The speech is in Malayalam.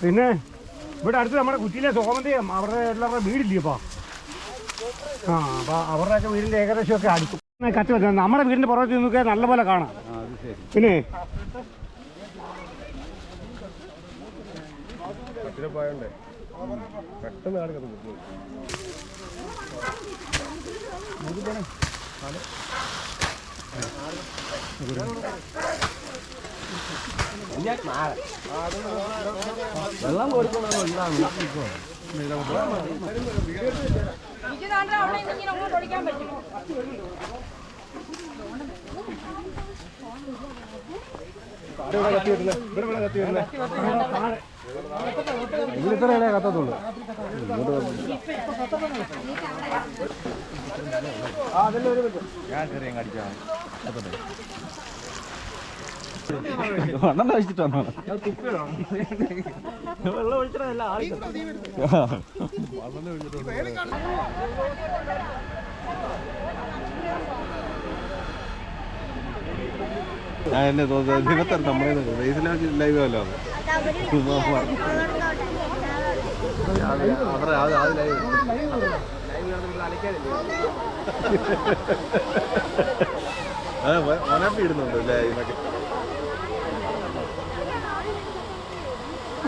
പിന്നെ ഇവിടെ അടുത്ത് നമ്മുടെ കുറ്റിയിലെ സോമന്തി അവരുടെ എല്ലാവരുടെ വീടില്ലേപ്പാ ആ അപ്പൊ അവരുടെയൊക്കെ വീടിന്റെ ഏകദേശം ഒക്കെ അടുക്കും കത്തി വെച്ചാൽ നമ്മുടെ വീടിന്റെ പുറത്ത് നിന്നൊക്കെ നല്ലപോലെ കാണാം. പിന്നെ പെട്ടെന്ന് കാണിക്കുന്നത് വെള്ളം ചെറിയ ഇവിടെ കത്തി വരുന്നത് ഇവിടെ ഇവിടെ കത്തി വരുന്നത് ഇവിടെ ഇത്രയല്ലേ കത്തത്തുള്ളൂ ഞാൻ എന്നെ തോന്നുന്നത് ഞാൻ നമ്മളെ തോന്നുന്നു ലൈവ് അല്ലോ. അവരുടെ അത് അത് ലൈവ് അതെ ഒനപ്പി ഇടുന്നുണ്ട് ലൈവൊക്കെ